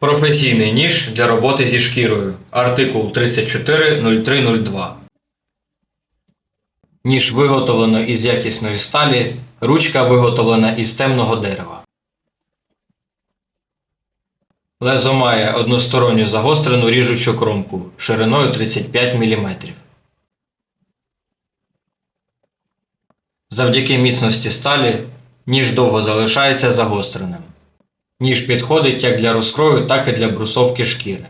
Професійний ніж для роботи зі шкірою. Артикул 340302. Ніж виготовлено із якісної сталі. Ручка виготовлена із темного дерева. Лезо має односторонню загострену ріжучу кромку шириною 35 мм. Завдяки міцності сталі ніж довго залишається загостреним. Ніж підходить як для розкрою, так і для брусовки шкіри.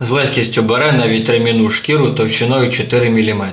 З легкістю бере навіть ремінну шкіру товщиною 4 мм.